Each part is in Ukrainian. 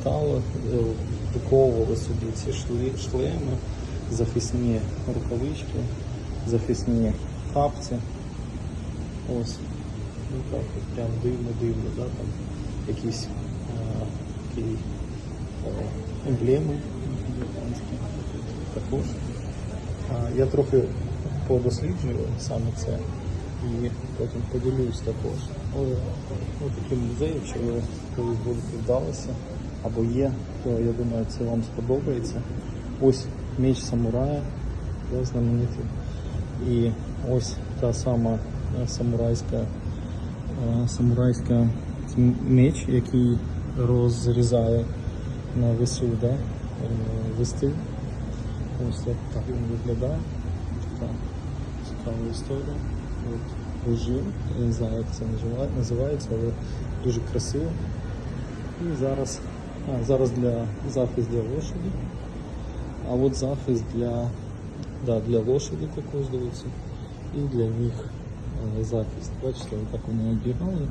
Стало, е, виковували собі ці шлеми, захисні рукавички, захисні капці. Ось. Ну так, прям дивно-дивно, да, там якісь е, такі е, емблеми американські також. А, я трохи подосліджую саме це і потім поділюсь також. Ось такий музей, якщо ви колись будете вдалися або є, то я думаю, це вам сподобається. Ось меч самурая, да, знаменитий. І ось та сама е, самурайська, е, самурайська меч, який розрізає на весу, да, вести. Ось як так він виглядає. Така цікава історія. От режим, я не знаю, як це називає- називається, але дуже красиво. І зараз, а, зараз для захист для лошаді. А от захист для, да, для лошаді також дивіться. І для ніг захист. Бачите, так вони оббігали.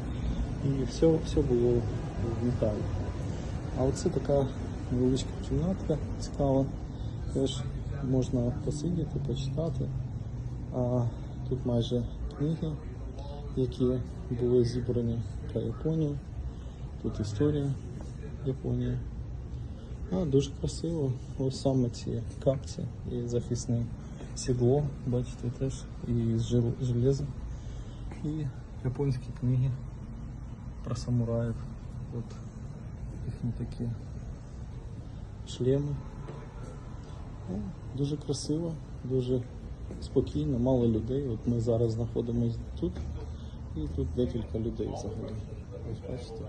І все, все було в металі. А оце така невеличка кімнатка цікава. Теж можна посидіти, почитати. А тут майже книги, які були зібрані про Японію. Тут історія Японії. А, дуже красиво. Ось саме ці капці і захисне сідло, бачите, теж і з жел- железа. І японські книги про самураїв. От їхні такі шлеми. Ну, Дуже красиво, дуже спокійно, мало людей. От ми зараз знаходимося тут, і тут декілька людей взагалі. Ось бачите.